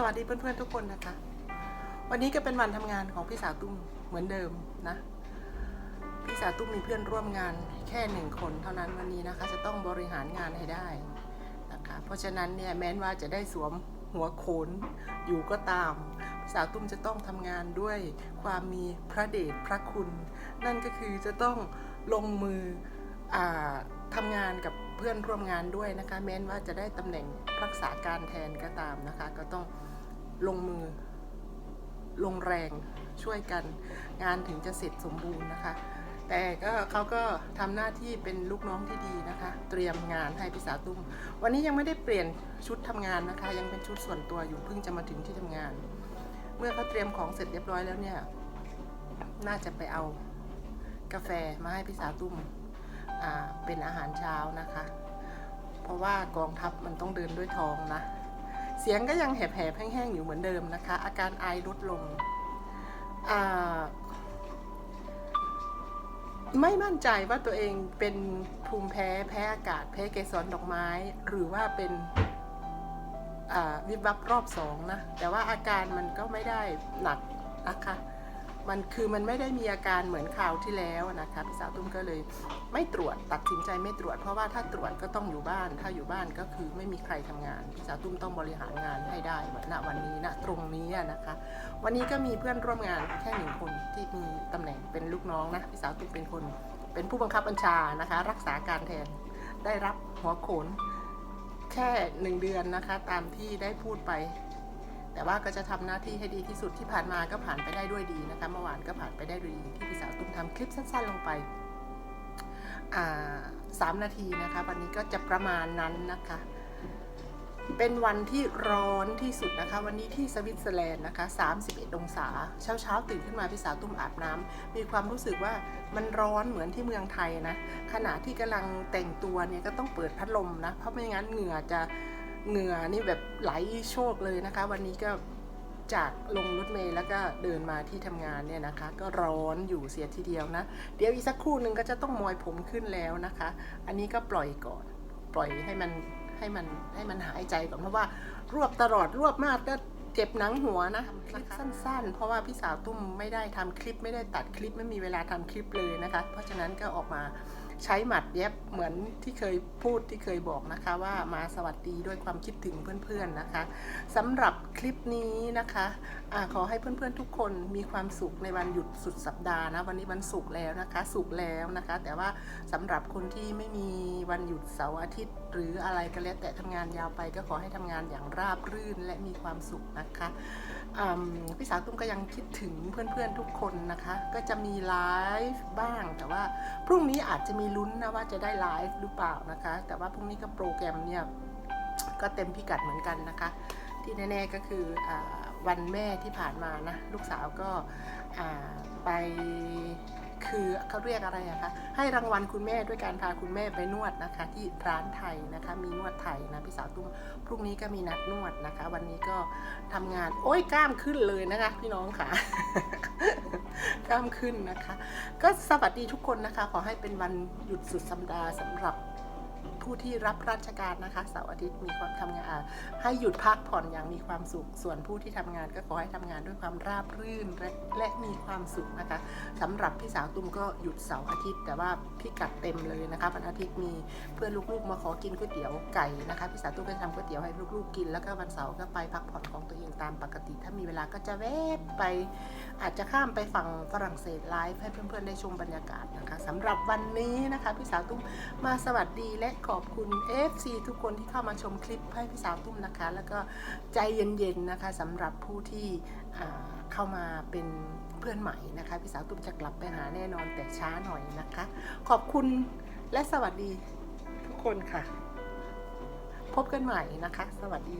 สวัสดีเพื่อนๆทุกคนนะคะ วันนี้ก็เป็นวันทำงานของพี่สาวตุ้มเหมือนเดิมนะ พี่สาวตุ้มมีเพื่อนร่วมงานแค่หนึ่งคนเท่านั้นวันนี้นะคะ จะต้องบริหารงานให้ได้นะคะ เพราะฉะนั้นเนี่ยแม้นว่าจะได้สวมหัวโขนอยู่ก็ตาม พี่สาวตุ้มจะต้องทำงานด้วยความมีพระเดชพระคุณ นั่นก็คือจะต้องลงมืออาทำงานกับเพื่อนร่วมงานด้วยนะคะแม้นว่าจะได้ตำแหน่งรักษาการแทนก็ตามนะคะ ก็ต้อง ลงมือ ลงแรงช่วยกัน งานถึงจะเสร็จสมบูรณ์นะคะ แต่ก็เขาก็ทำหน้าที่เป็นลูกน้องที่ดีนะคะ เตรียมงานให้พี่สาวตุ้ม วันนี้ยังไม่ได้เปลี่ยนชุดทำงานนะคะ ยังเป็นชุดส่วนตัวอยู่เพิ่งจะมาถึงที่ทำงาน เมื่อเขาเตรียมของเสร็จเรียบร้อยแล้วเนี่ย น่าจะไปเอากาแฟมาให้พี่สาวตุ้มเป็นอาหารเช้านะคะ เพราะว่ากองทัพมันต้องเดินด้วยท้องนะ เสียงก็ยังแหบๆแห้งๆอยู่เหมือนเดิมนะคะ อาการไอลดลง ไม่มั่นใจว่าตัวเองเป็นภูมิแพ้แพ้อากาศแพ้เกสรดอกไม้ หรือว่าเป็นวิบวับรอบสองนะ แต่ว่าอาการมันก็ไม่ได้หนักนะคะ มันคือมันไม่ได้มีอาการเหมือนคราวที่แล้วนะคะพี่สาวตุ้มก็เลยไม่ตรวจตัดสินใจไม่ตรวจ เพราะว่าถ้าตรวจก็ต้องอยู่บ้าน ถ้าอยู่บ้านก็คือไม่มีใครทำงานพี่สาวตุ้มต้องบริหารงานให้ได้ณวันนี้ณตรงนี้นะคะ วันนี้ก็มีเพื่อนร่วมงานแค่หนึ่งคนที่มีตำแหน่งเป็นลูกน้องนะพี่สาวตุ้มเป็นคน เป็นผู้บังคับบัญชานะคะ รักษาการแทนได้รับหัวโขนแค่หนึ่งเดือนนะคะ ตามที่ได้พูดไป แต่ว่าก็จะทำหน้าที่ให้ดีที่สุดที่ผ่านมาก็ผ่านไปได้ด้วยดีนะคะเมื่อวานก็ผ่านไปได้ด้วยดีที่พี่สาวตุ้มทำคลิปสั้นๆลงไปสามนาทีนะคะวันนี้ก็จะประมาณนั้นนะคะ เป็นวันที่ร้อนที่สุดนะคะ วันนี้ที่สวิตเซอร์แลนด์นะคะ 31 องศา เช้าเช้าๆตื่นขึ้นมาพี่สาวตุ้มอาบน้ำมีความรู้สึกว่ามันร้อนเหมือนที่เมืองไทยนะขณะที่กำลังแต่งตัวเนี่ยก็ต้องเปิดพัดลมนะเพราะไม่งั้นเหงื่อจะ เหงื่อนี่แบบไหลโชกเลยนะคะ วันนี้ก็จากลงรถเมล์แล้วก็เดินมาที่ทำงานเนี่ยนะคะ ก็ร้อนอยู่เสียทีเดียวนะ เดี๋ยวอีกสักครู่หนึ่งก็จะต้องมอยผมขึ้นแล้วนะคะ อันนี้ก็ปล่อยก่อน ปล่อยให้มันให้มันให้มันหายใจก่อนเพราะว่ารวบตลอดรวบมากก็เจ็บหนังหัวนะคลิปสั้นๆ เพราะว่าพี่สาวตุ้มไม่ได้ทำคลิปไม่ได้ตัดคลิปไม่มีเวลาทำคลิปเลยนะคะ เพราะฉะนั้นก็ออกมา ใช้หมัดเย็บเหมือนที่เคยพูดที่เคยบอกนะคะ ว่ามาสวัสดีด้วยความคิดถึงเพื่อนๆนะคะสำหรับคลิปนี้นะคะอาขอให้เพื่อนๆทุกคนมีความสุขในวันหยุดสุดสัปดาห์นะวันนี้วันศุกร์แล้วนะคะศุกร์แล้วนะคะ แต่ว่าสำหรับคนที่ไม่มีวันหยุดเสาร์อาทิตย์ หรืออะไรก็แล้วแต่ทำงานยาวไปก็ขอให้ทำงานอย่างราบรื่นและมีความสุขนะคะ พี่สาวตุ้มก็ยังคิดถึงเพื่อนๆทุกคนนะคะ ก็จะมีไลฟ์บ้าง แต่ว่าพรุ่งนี้อาจจะมีลุ้นนะว่าจะได้ไลฟ์หรือเปล่านะคะ แต่ว่าพรุ่งนี้ก็โปรแกรมเนี่ยก็เต็มพิกัดเหมือนกันนะคะ ที่แน่ๆก็คืออวันแม่ที่ผ่านมานะ ลูกสาวก็ไป คือเขาเรียกอะไรอะคะให้รางวัลคุณแม่ด้วยการพาคุณแม่ไปนวดนะคะ ที่ร้านไทยนะคะมีนวดไทยนะพี่สาวตุ้มพรุ่งนี้ก็มีนัดนวดนะคะ วันนี้ก็ทำงาน โอ้ยกล้ามขึ้นเลยนะคะ พี่น้องค่ะกล้ามขึ้นนะคะ ก็สวัสดีทุกคนนะคะ ขอให้เป็นวันหยุดสุดสัปดาห์สำหรับผู้ที่รับราชการนะคะเสาร์อาทิตย์มีความทำงานให้หยุดพักผ่อนอย่างมีความสุข ส่วนผู้ที่ทำงานก็ขอให้ทำงานด้วยความราบรื่นและและมีความสุขนะคะสำหรับพี่สาวตุ้มก็หยุดเสาร์อาทิตย์ แต่ว่าพี่กัดเต็มเลยนะคะวันอาทิตย์มีเพื่อนลูกๆมาขอกินก๋วยเตี๋ยวไก่นะคะพี่สาวตุ้มก็ทำก๋วยเตี๋ยวให้ลูกๆกิน แล้วก็วันเสาร์ก็ไปพักผ่อนของตัวเองตามปกติ ถ้ามีเวลาก็จะแวบไป อาจจะข้ามไปฝั่งฝรั่งเศสไลฟ์ให้เพื่อนๆได้ชมบรรยากาศนะคะสำหรับวันนี้นะคะพี่สาวตุ้มมาสวัสดีและขอบคุณ FC ทุกคนที่เข้ามาชมคลิปให้พี่สาวตุ้มนะคะ แล้วก็ใจเย็นๆนะคะสำหรับผู้ที่เข้ามาเป็นเพื่อนใหม่นะคะ พี่สาวตุ้มจะกลับไปหาแน่นอนแต่ช้าหน่อยนะคะ ขอบคุณและสวัสดีทุกคนค่ะ พบกันใหม่นะคะ สวัสดี